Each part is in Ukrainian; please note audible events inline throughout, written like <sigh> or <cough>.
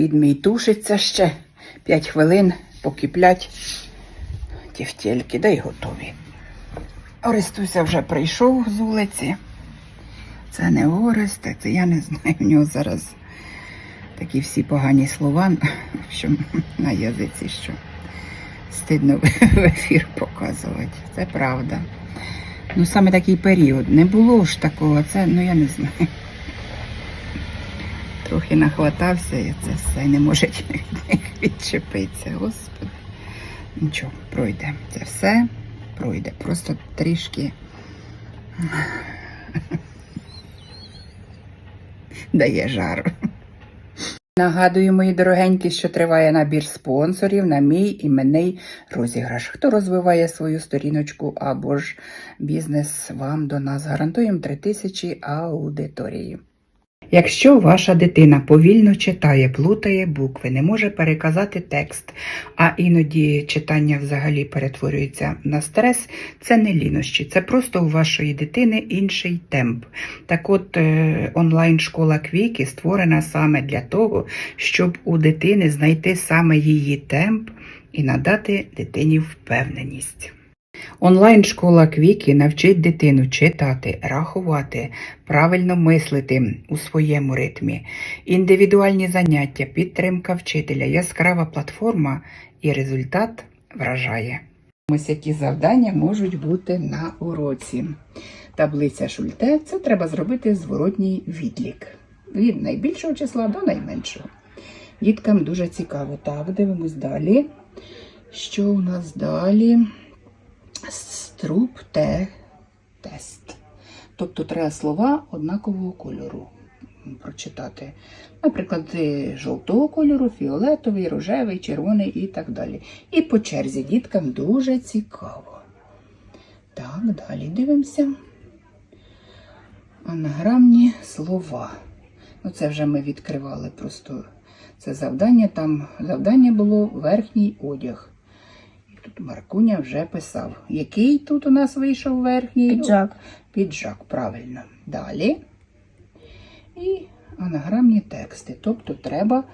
Від мій тушиться ще 5 хвилин, покиплять тівтєльки, да й готові. Орестуся вже прийшов з вулиці. Це не Орест, це я не знаю, в нього зараз такі всі погані слова, общем, на язиці, що стидно в ефір показувати. Це правда. Ну, саме такий період. Не було ж такого, це, ну я не знаю. Трохи нахватався і це все не може <laughs> відчепитися. Господи. Нічого, пройде. Це все пройде. Просто трішки <laughs> дає жару. Нагадую, мої дорогенькі, що триває набір спонсорів на мій іменний розіграш. Хто розвиває свою сторіночку або ж бізнес вам до нас гарантуємо 3000 аудиторії. Якщо ваша дитина повільно читає, плутає букви, не може переказати текст, а іноді читання взагалі перетворюється на стрес, це не лінощі, це просто у вашої дитини інший темп. Так от е, онлайн-школа Квіки створена саме для того, щоб у дитини знайти саме її темп і надати дитині впевненість. Онлайн-школа Квіки навчить дитину читати, рахувати, правильно мислити у своєму ритмі, індивідуальні заняття, підтримка вчителя, яскрава платформа і результат вражає. Ось які завдання можуть бути на уроці. Таблиця Шульте це треба зробити зворотній відлік від найбільшого числа до найменшого. Діткам дуже цікаво. Так, дивимось далі. Що у нас далі? Струп те тест. Тобто треба слова однакового кольору прочитати. Наприклад, жовтого кольору, фіолетовий, рожевий, червоний і так далі. І по черзі діткам дуже цікаво. Так, далі дивимося. Анаграмні слова. Ну, це вже ми відкривали просто це завдання. Там завдання було верхній одяг. Тут Маркуня вже писав. Який тут у нас вийшов верхній? Піджак. Піджак, правильно. Далі. І анаграмні тексти. Тобто треба,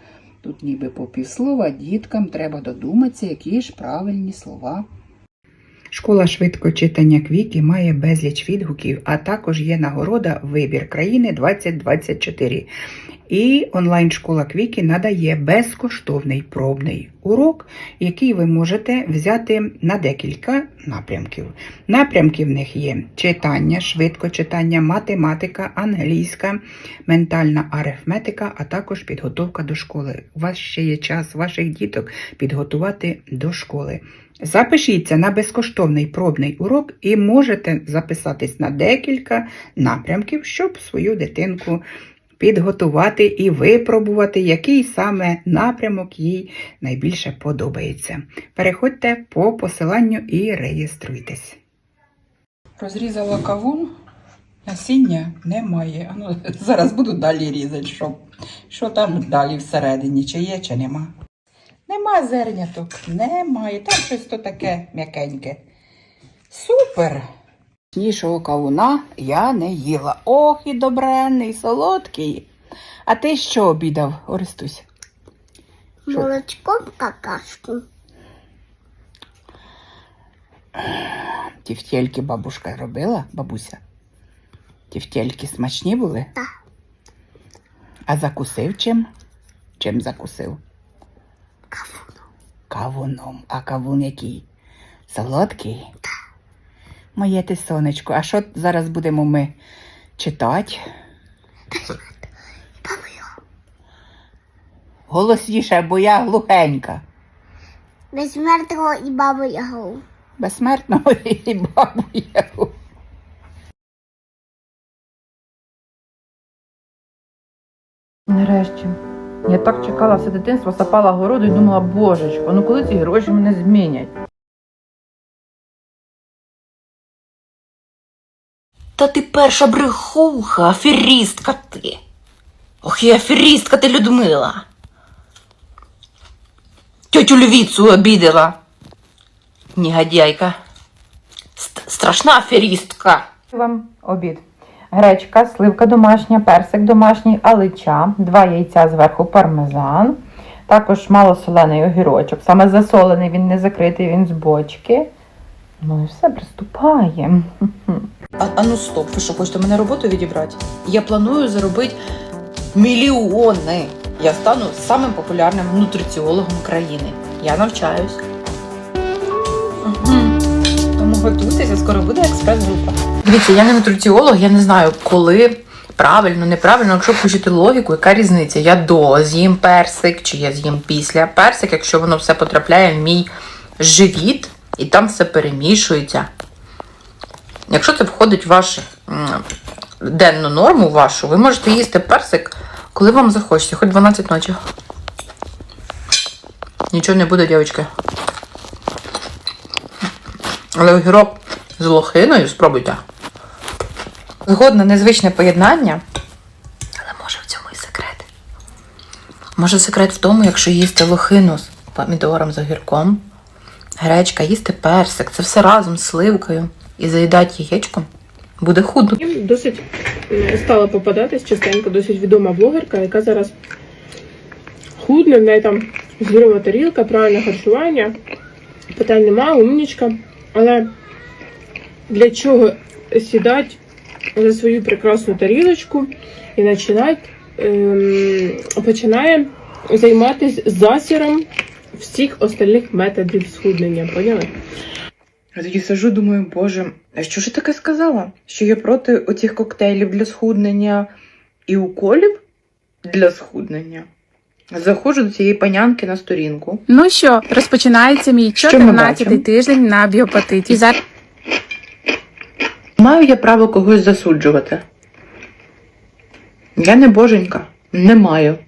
тут ніби по півслова, діткам треба додуматися, які ж правильні слова. Школа швидкочитання Квіки має безліч відгуків, а також є нагорода Вибір країни 2024. І онлайн-школа Квіки надає безкоштовний пробний урок, який ви можете взяти на декілька напрямків. Напрямки в них є читання, швидкочитання, математика, англійська, ментальна арифметика, а також підготовка до школи. У вас ще є час ваших діток підготувати до школи. Запишіться на безкоштовний пробний урок і можете записатись на декілька напрямків, щоб свою дитинку підготувати і випробувати, який саме напрямок їй найбільше подобається. Переходьте по посиланню і реєструйтесь. Розрізала кавун, насіння немає. А ну, <laughs> зараз буду далі різати, що, що там далі всередині, чи є, чи нема. Нема зерняток, немає. Там щось то таке м'якеньке. Супер! Снішого кавуна я не їла. Ох, і добренний, солодкий. А ти що обідав, Орестусь? Молочком какашку. Тівтєльки бабушка робила, бабуся? Тівтєльки смачні були? Так. А закусив чим? Чим закусив? Кавуну. Кавуном. А кавун який? Солодкий? Моє ти сонечко. А що зараз будемо ми читати? Голосніше, бо я глухенька. Безсмертного і бабу Ягу. Безсмертного і бабу Ягу. Нарешті. Я так чекала все дитинство, сапала городу і думала, божечко, ну коли ці гроші мене змінять? Та ти перша брехуха, аферістка ти. Ох, і аферістка ти, Людмила. Тьотю Львіцу обідала. Негодяйка. Ст- страшна аферістка. Вам обід. Гречка, сливка домашня, персик домашній, алича, два яйця зверху пармезан, також малосолений огірочок. Саме засолений, він не закритий, він з бочки. Ну і все, приступаємо. А, а ну стоп, ви що, хочете мене роботу відібрати? Я планую заробити мільйони. Я стану самим популярним нутриціологом країни. Я навчаюсь. Готуйтеся, скоро буде експрес-група. Дивіться, я не нутриціолог, я не знаю, коли правильно, неправильно, якщо включити логіку, яка різниця? Я до з'їм персик, чи я з'їм після персик, якщо воно все потрапляє в мій живіт і там все перемішується. Якщо це входить в вашу денну норму вашу, ви можете їсти персик, коли вам захочеться, хоч 12 ночі. Нічого не буде, дівчатки. Але огірок з лохиною спробуйте. Згодно незвичне поєднання. Але може в цьому і секрет. Може секрет в тому, якщо їсти лохину з помідором з огірком, гречка, їсти персик, це все разом з сливкою і заїдати яєчком, буде худо. Досить е, стала попадатись частенько, досить відома блогерка, яка зараз худне, в неї там здорова тарілка, правильне харчування. Питань немає, умнічка. Але для чого сідати за свою прекрасну тарілочку і починати, ем, починає займатися засіром всіх остальних методів схуднення, поняли? Я тоді сижу, думаю, боже, а що ж таке сказала? Що я проти оцих коктейлів для схуднення і уколів для схуднення. Заходжу до цієї панянки на сторінку. Ну що, розпочинається мій Що ми 14-й бачимо? тиждень на біопатиті. І зараз Маю я право когось засуджувати? Я не боженька, не маю.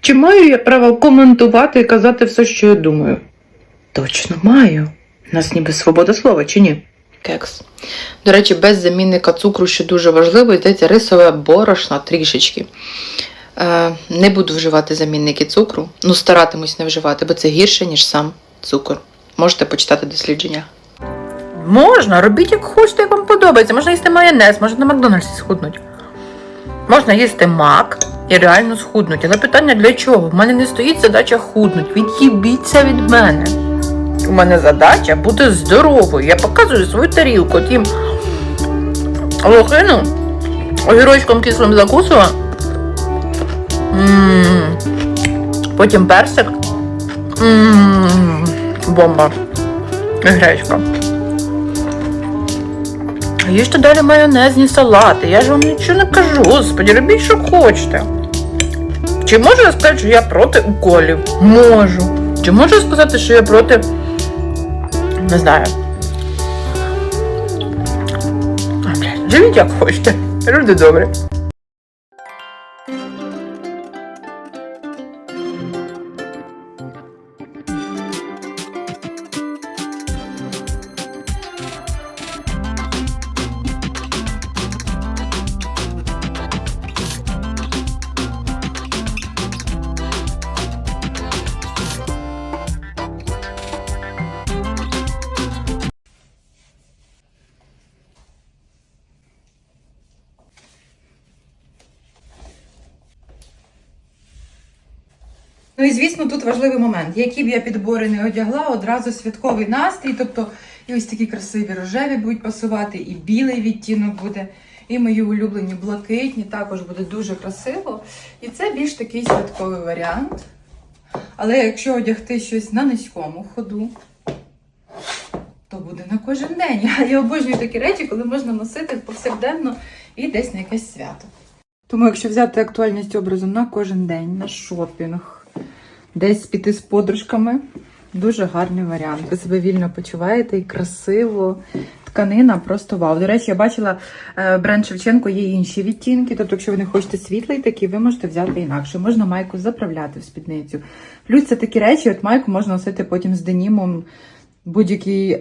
Чи маю я право коментувати і казати все, що я думаю? Точно маю. У нас ніби свобода слова, чи ні? Кекс. До речі, без замінника цукру, що дуже важливо, йдеться рисове борошно трішечки. Е, не буду вживати замінники цукру. Ну, старатимусь не вживати, бо це гірше, ніж сам цукор. Можете почитати дослідження. Можна, робіть як хочете, як вам подобається. Можна їсти майонез, можна на Макдональдсі схуднути. Можна їсти мак і реально схуднуть. Але питання для чого? В мене не стоїть задача худнуть. Від'їбіться від мене. У мене задача бути здоровою. Я показую свою тарілку. Тім лохину огірочком кислим закусила. Потім персик. Бомба. І гречка. Їжте далі майонезні салати. Я ж вам нічого не кажу. Господи, робіть, що хочете. Чи можу я сказати, що я проти уколів? Можу. Чи можу я сказати, що я проти. Не знаю. А, блядь, живіть як хочете. Люди добрі. Момент. Які б я підбори не одягла, одразу святковий настрій. Тобто і ось такі красиві рожеві будуть пасувати, і білий відтінок буде, і мої улюблені блакитні також буде дуже красиво. І це більш такий святковий варіант. Але якщо одягти щось на низькому ходу, то буде на кожен день. <laughs> Я, обожнюю такі речі, коли можна носити повсякденно і десь на якесь свято. Тому, якщо взяти актуальність образу на кожен день, на шопінг, десь піти з подружками, дуже гарний варіант. Ви себе вільно почуваєте і красиво. Тканина просто вау. До речі, я бачила е, бренд Шевченко є інші відтінки. Тобто, якщо ви не хочете світлий такий, ви можете взяти інакше. Можна майку заправляти в спідницю. Плюс це такі речі, от майку можна носити потім з денімом будь-який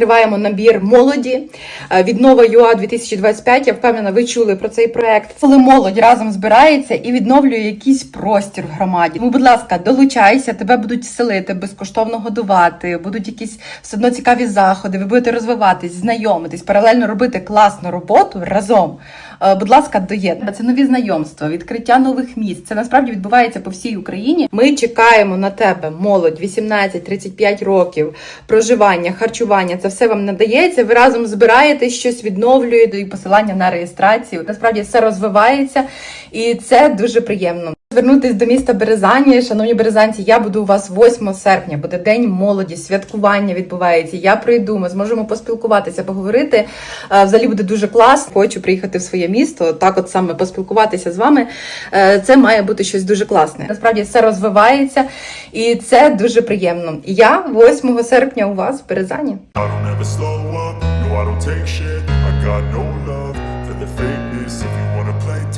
Відкриваємо набір молоді е, від Нова ЮА 2025. Я впевнена, ви чули про цей проект. Коли молодь разом збирається і відновлює якийсь простір в громаді. Тому, будь ласка, долучайся, тебе будуть селити, безкоштовно годувати, будуть якісь все одно цікаві заходи. Ви будете розвиватись, знайомитись, паралельно робити класну роботу разом. Е, Будь ласка, доєднуйтесь. Це нові знайомства, відкриття нових місць. Це насправді відбувається по всій Україні. Ми чекаємо на тебе, молодь 18-35 років, проживання, харчування. Це все вам надається. Ви разом збираєте щось відновлюєте і посилання на реєстрацію. Насправді все розвивається, і це дуже приємно. Звернутись до міста Березані, шановні березанці, я буду у вас 8 серпня. Буде день молоді, святкування відбувається. Я прийду, ми зможемо поспілкуватися, поговорити. Е, Взагалі буде дуже класно. Хочу приїхати в своє місто. Так, от саме поспілкуватися з вами. Е, Це має бути щось дуже класне. Насправді все розвивається, і це дуже приємно. Я 8 серпня у вас в Березані.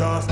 I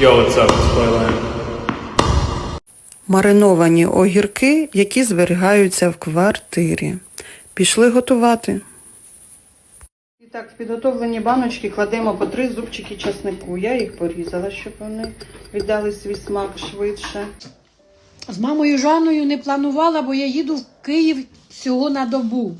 Yo, what's up? It's Playland. Мариновані огірки, які зберігаються в квартирі. Пішли готувати. І так, в підготовлені баночки кладемо по три зубчики часнику. Я їх порізала, щоб вони віддали свій смак швидше. З мамою Жанною не планувала, бо я їду в Київ всього на добу.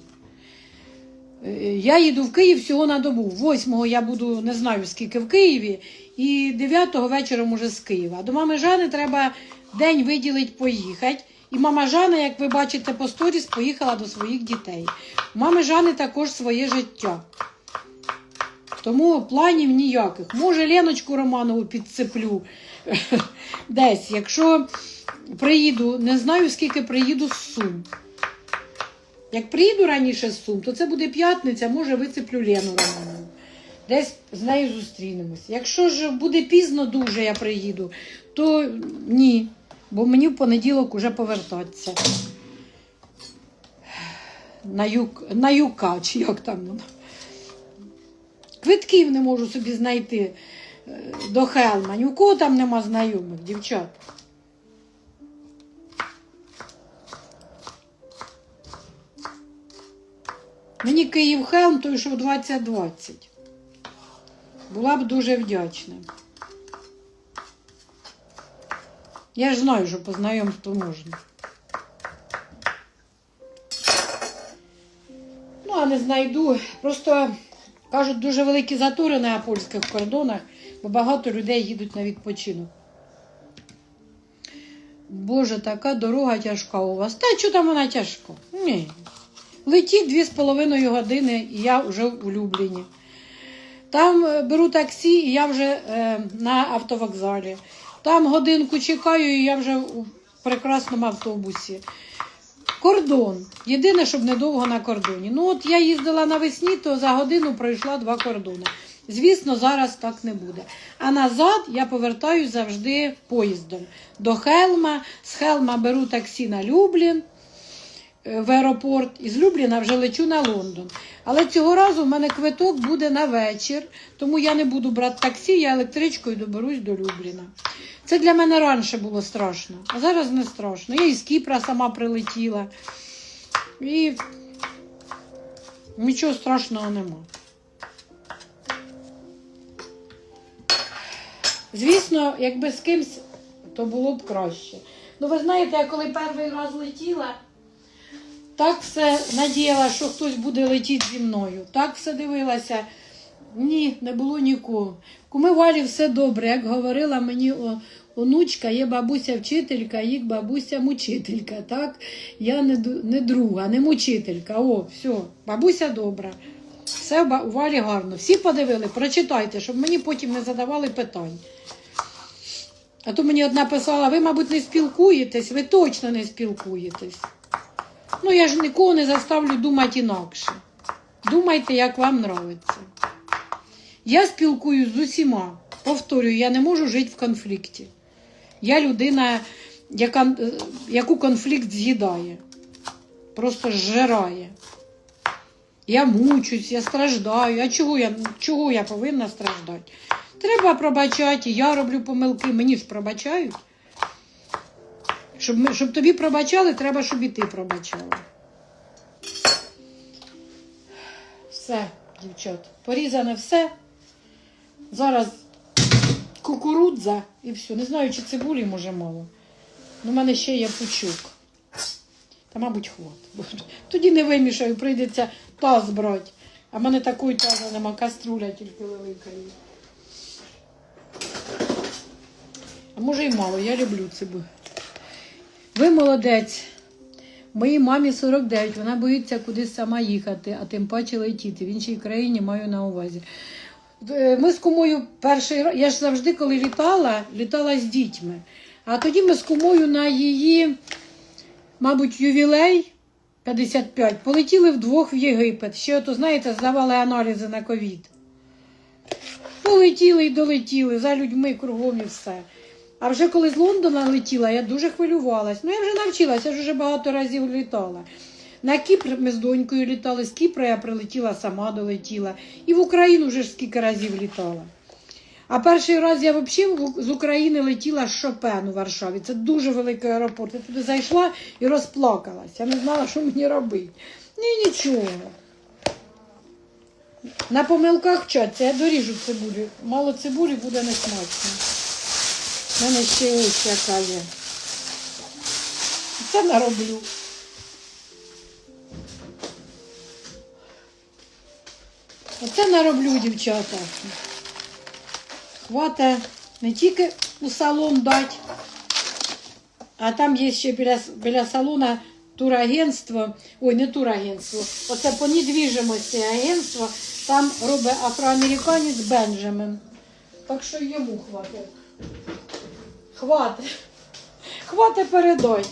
Е, Я їду в Київ всього на добу. Восьмого я буду не знаю скільки в Києві, і 9-го вечором уже з Києва. До мами Жани треба день виділити поїхати. І мама Жана, як ви бачите по сторіс, поїхала до своїх дітей. У мами Жани також своє життя. Тому планів ніяких. Може, Леночку Романову підцеплю <laughs> десь. Якщо приїду, не знаю, скільки приїду з Сум. Як приїду раніше з Сум, то це буде п'ятниця, може вицеплю Лену Романову. Десь з нею зустрінемось. Якщо ж буде пізно дуже я приїду, то ні. Бо мені в понеділок уже повертатися. На, юк, на юка, чи як там воно. Квитків не можу собі знайти е, до Хелма. Ні у кого там нема знайомих, дівчат. Мені Київ Хелм той, що в 2020. Була б дуже вдячна. Я ж знаю, що по можна. Ну, а не знайду. Просто кажуть, дуже великі затори на польських кордонах, бо багато людей їдуть на відпочинок. Боже, така дорога тяжка у вас. Та що там вона тяжка? Ні. Летіть дві з половиною години, і я вже в Любліні. Там е, беру таксі, і я вже е, на автовокзалі. Там годинку чекаю, і я вже у прекрасному автобусі. Кордон. Єдине, щоб недовго на кордоні. Ну, от я їздила навесні, то за годину пройшла два кордони. Звісно, зараз так не буде. А назад я повертаюсь завжди поїздом до Хелма. З Хелма беру таксі на Люблін в аеропорт. Із Любліна вже лечу на Лондон. Але цього разу в мене квиток буде на вечір, тому я не буду брати таксі, я електричкою доберусь до Любліна. Це для мене раніше було страшно, а зараз не страшно. Я із Кіпра сама прилетіла. І нічого страшного нема. Звісно, якби з кимсь, то було б краще. Ну, ви знаєте, я коли перший раз летіла, так все надіяла, що хтось буде летіти зі мною. Так все дивилася. Ні, не було нікого. Куми Валі все добре. Як говорила мені о, онучка, є бабуся вчителька, їх бабуся мучителька. Так? Я не, не друга, не мучителька. О, все, бабуся добра. Все у Валі гарно. Всі подивили, прочитайте, щоб мені потім не задавали питань. А то мені одна писала, ви, мабуть, не спілкуєтесь, ви точно не спілкуєтесь. Ну, я ж нікого не заставлю думати інакше. Думайте, як вам нравиться. Я спілкуюсь з усіма. Повторюю, я не можу жити в конфлікті. Я людина, яка, е, яку конфлікт з'їдає, просто зжирає. Я мучусь, я страждаю. А чого я, чого я повинна страждати? Треба пробачати, я роблю помилки, мені ж пробачають. Щоб, ми, щоб тобі пробачали, треба, щоб і ти пробачала. Все, дівчат, порізане все. Зараз кукурудза і все. Не знаю, чи цибулі може мало. Ну, в мене ще є пучок. Та, мабуть, хватить. Тоді не вимішаю, прийдеться таз брати. А в мене такої таза нема, каструля тільки велика є. А може і мало, я люблю цибулю. Ви молодець. Моїй мамі 49, вона боїться кудись сама їхати, а тим паче летіти. В іншій країні маю на увазі. Е, Ми з кумою перший раз, я ж завжди, коли літала, літала з дітьми. А тоді ми з кумою на її, мабуть, ювілей 55, полетіли вдвох в Єгипет. Ще, ото, знаєте, здавали аналізи на ковід. Полетіли і долетіли за людьми кругом і все. А вже коли з Лондона летіла, я дуже хвилювалась. Ну, я вже навчилася, я вже багато разів літала. На Кіпр ми з донькою літали, з Кіпра я прилетіла, сама долетіла. І в Україну вже ж скільки разів літала. А перший раз я взагалі з України летіла з Шопен у Варшаві. Це дуже великий аеропорт. Я туди зайшла і розплакалась. Я не знала, що мені робити. Ні, нічого. На помилках вчаться, я доріжу цибулю. Мало цибулі буде несмачно. У мене ще ось яка є. Це нароблю. Оце нароблю, дівчата. Хвата не тільки у салон дати, а там є ще біля, біля салона турагентство. Ой, не турагентство. Оце по недвіжимості агентство. Там робить афроамериканець Бенджамін. Так що йому хватить. Хватить. Хватить передай.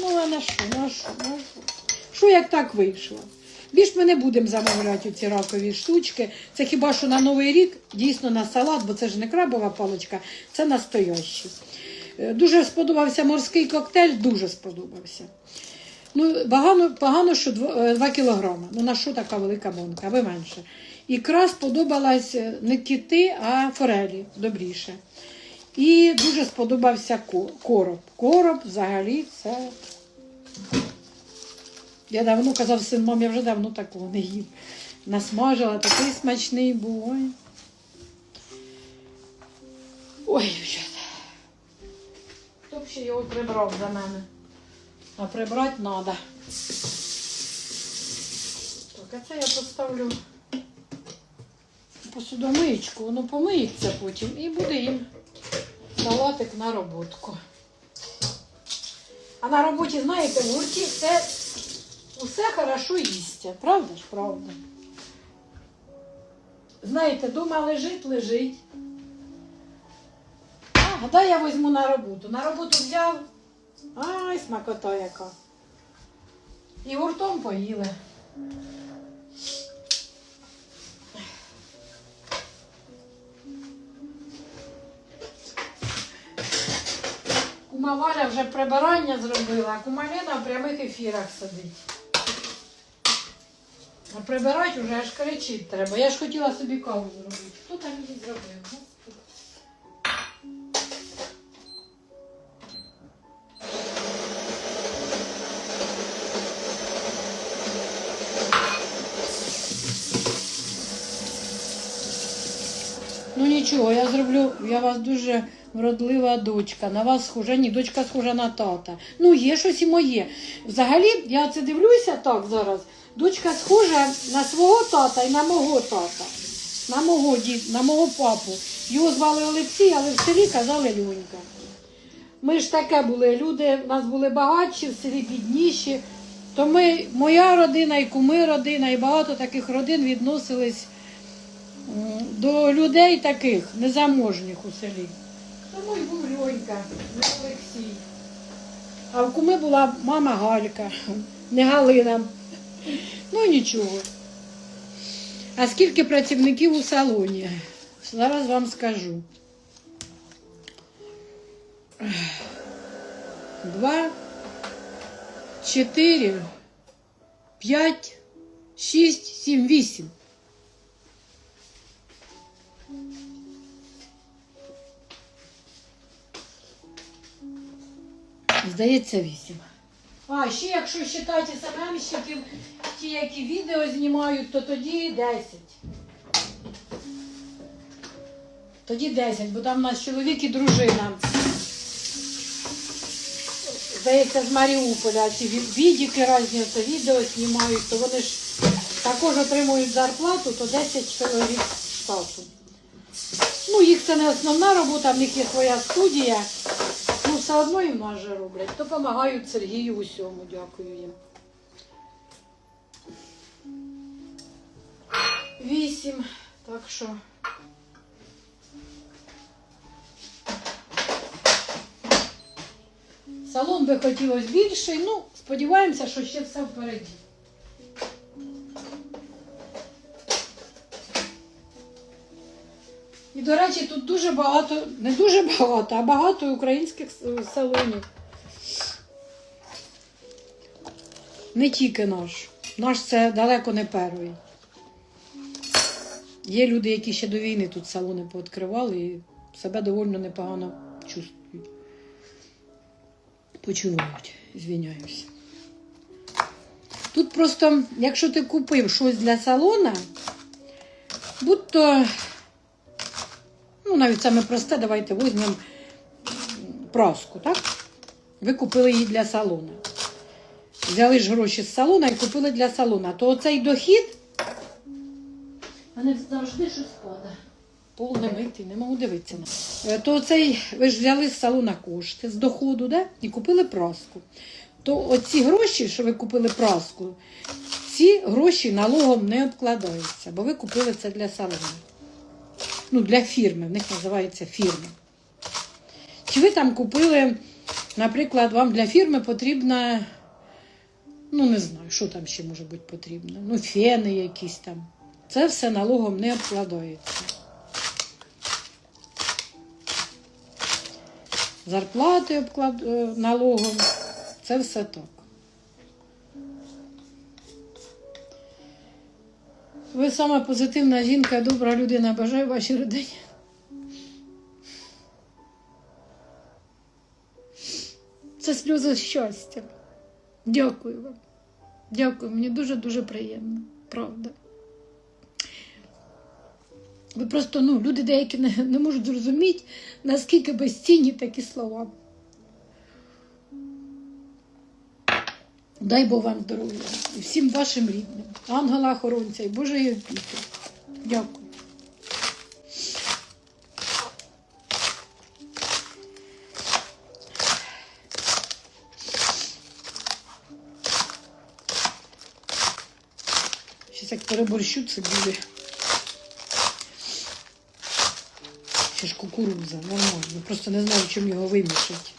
Ну, а на що, на що, на що? Що як так вийшло? Більш ми не будемо замовляти ці ракові штучки. Це хіба що на Новий рік, дійсно на салат, бо це ж не крабова паличка, це настоящий. Е, Дуже сподобався морський коктейль, дуже сподобався. Ну, погано, погано що 2 кілограми. Ну на що така велика банка, аби менше. Ікра сподобалась е, не кити, а форелі добріше. І дуже сподобався короб. Короб взагалі це. Я давно казав син, мам, я вже давно такого не їв. Насмажила, такий смачний був. Ой, Ой. Хто б ще його прибрав за мене? А прибрати треба. Так, а це я поставлю посудомиєчку, воно помиється потім і буде їм салатик на роботку. А на роботі, знаєте, в гурті це усе хорошо їсться. Правда ж, правда? Знаєте, дома лежить, лежить. А, дай я візьму на роботу. На роботу взяв. Ай, смакота яка. І гуртом поїли. Кума Валя вже прибирання зробила, а кума Лена в прямих ефірах сидить. А прибирати вже аж кричить треба. Я ж хотіла собі каву зробити. Хто там її зробив? Ну нічого, я зроблю, я вас дуже вродлива дочка. На вас схожа, ні, дочка схожа на тата. Ну, є щось і моє. Взагалі, я це дивлюся так зараз. Дочка схожа на свого тата і на мого тата. на мого дід, на мого папу. Його звали Олексій, але в селі казали Льонька. Ми ж таке були люди, в нас були багатші, в селі бідніші. То ми, моя родина, і куми родина, і багато таких родин відносились до людей таких незаможніх у селі. Тому й був Льонька, не Олексій. А в куми була мама Галька, не Галина. Ну нічого. А скільки працівників у салоні? Зараз вам скажу. Два, чотири, п'ять, шість, сім, вісім. Здається, вісім. А, ще якщо вважати СММщиків, ті, які відео знімають, то тоді 10. Тоді 10, бо там у нас чоловік і дружина. Здається, з Маріуполя ці відіки різні це відео знімають, то вони ж також отримують зарплату, то 10 чоловік штату. Ну, їх це не основна робота, в них є своя студія. Ну, все одно і майже роблять, то. Допомагають Сергію усьому, дякую їм. Вісім. Так що. Салон би хотілося більший, ну, сподіваємося, що ще все впереді. І, до речі, тут дуже багато, не дуже багато, а багато українських салонів. Не тільки наш. Наш це далеко не перший. Є люди, які ще до війни тут салони пооткривали і себе доволі непогано чувствують. Почувають, звіняюся. Тут просто, якщо ти купив щось для салона, будь-то Ну, навіть саме просте, давайте візьмемо праску, так? Ви купили її для салону. Взяли ж гроші з салона і купили для салона. То оцей дохід. А не завжди щось падає. Пол не митий, не можу дивитися. на. Е, То оцей, ви ж взяли з салона кошти з доходу, да? і купили праску. То оці гроші, що ви купили праску, ці гроші налогом не обкладаються, бо ви купили це для салону ну, для фірми, в них називається фірма. Чи ви там купили, наприклад, вам для фірми потрібна, ну не знаю, що там ще може бути потрібно, ну, фени якісь там. Це все налогом не обкладається. Зарплати обклад... е, налогом. Це все так. Ви сама позитивна жінка, добра людина. Бажаю вашій родині. Це сльози щастя. Дякую вам. Дякую, мені дуже-дуже приємно. Правда. Ви просто, ну, люди деякі не, не можуть зрозуміти, наскільки безцінні такі слова. Дай Бог вам здоров'я і всім вашим рідним, ангела охоронця і Божої опіки. Дякую. Щось як переборщу це буде. Ще ж кукурудза, нормально. Просто не знаю, чим його вимішати.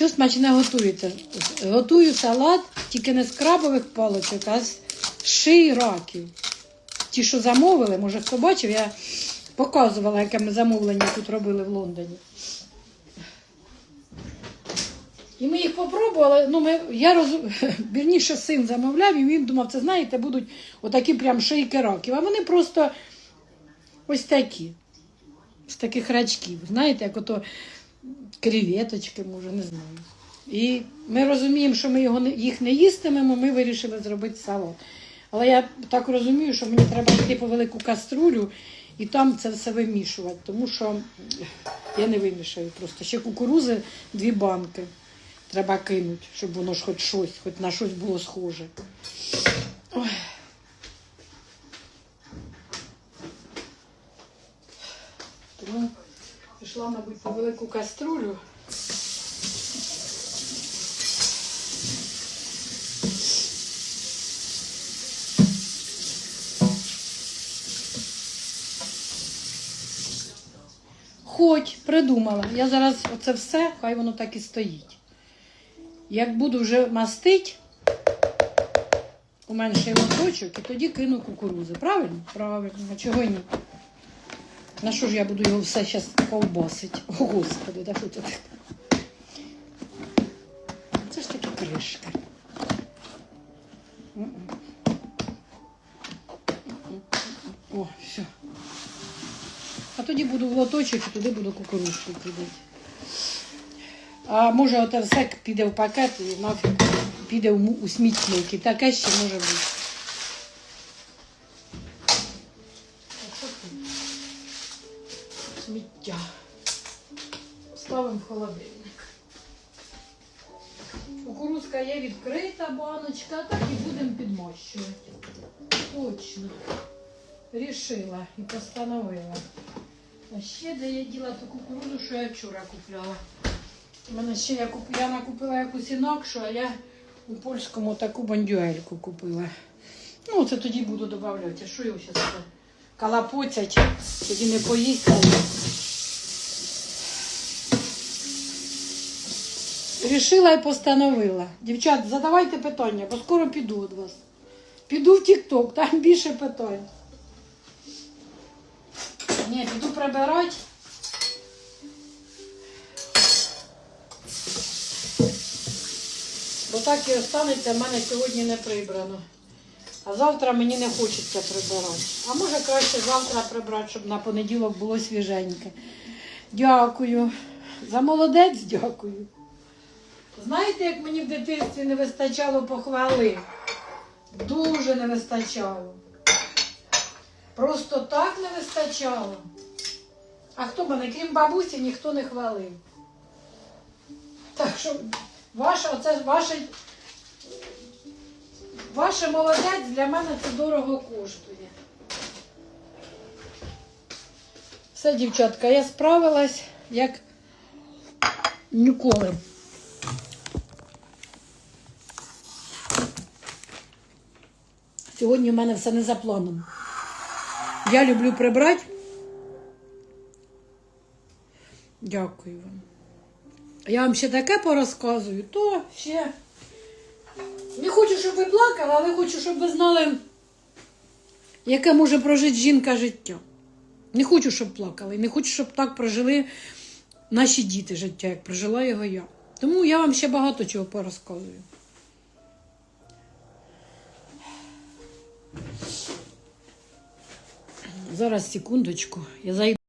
Що смачне готуєте? Готую салат тільки не з крабових паличок, а з шиї раків. Ті, що замовили, може хто бачив, я показувала, яке ми замовлення тут робили в Лондоні. І ми їх попробували. Ну, ми, я роз... <laughs> Вірніше, син замовляв, і він думав, це знаєте, будуть отакі прям шийки раків. А вони просто ось такі. З таких рачків. Знаєте, як ото креветочки, може, не знаю. І ми розуміємо, що ми його їх не їстимемо, ми вирішили зробити салат. Але я так розумію, що мені треба йти по велику каструлю і там це все вимішувати, тому що я не вимішаю просто. Ще кукурузи дві банки треба кинути, щоб воно ж хоч щось, хоч на щось було схоже. Ой. Тому пішла, мабуть, по велику каструлю. Хоч придумала. Я зараз оце все, хай воно так і стоїть. Як буду вже мастить, уменший моточок і тоді кину кукурузи. Правильно? Правильно. А чого ні? На що ж я буду його все зараз ковбасить? О, Господи, да що це? Це ж таки кришка. О, все. А тоді буду в лоточок і туди буду кукурузку кидати. А може оте все піде в пакет і нафіг піде у смітники. Таке ще може бути. Холодильник. Кукурузка є відкрита баночка, так і будемо підмощувати. Точно. Рішила і постановила. А ще де я діла ту кукурудзу, що я вчора купляла. У мене ще я, куп... я накупила якусь інакшу, а я у польському таку бандюельку купила. Ну, це тоді буду додавати. Що його зараз калапоцять, тоді не поїсть. Рішила і постановила. Дівчат, задавайте питання, бо скоро піду від вас. Піду в Тік-Ток, там більше питань. Ні, піду прибирати. Бо так і останеться, в мене сьогодні не прибрано. А завтра мені не хочеться прибирати. А може краще завтра прибрати, щоб на понеділок було свіженьке. Дякую. За молодець дякую. Знаєте, як мені в дитинстві не вистачало похвали? Дуже не вистачало. Просто так не вистачало. А хто мене, крім бабусі, ніхто не хвалив. Так що ваше, оце ваше, ваше молодець для мене це дорого коштує. Все, дівчатка, я справилась як ніколи. Сьогодні в мене все не за планом. Я люблю прибрати. Дякую вам. Я вам ще таке порозказую, то ще. Не хочу, щоб ви плакали, але хочу, щоб ви знали, яке може прожити жінка життя. Не хочу, щоб плакали. Не хочу, щоб так прожили наші діти життя, як прожила його я. Тому я вам ще багато чого порозказую. Зараз секундочку. Я зайду.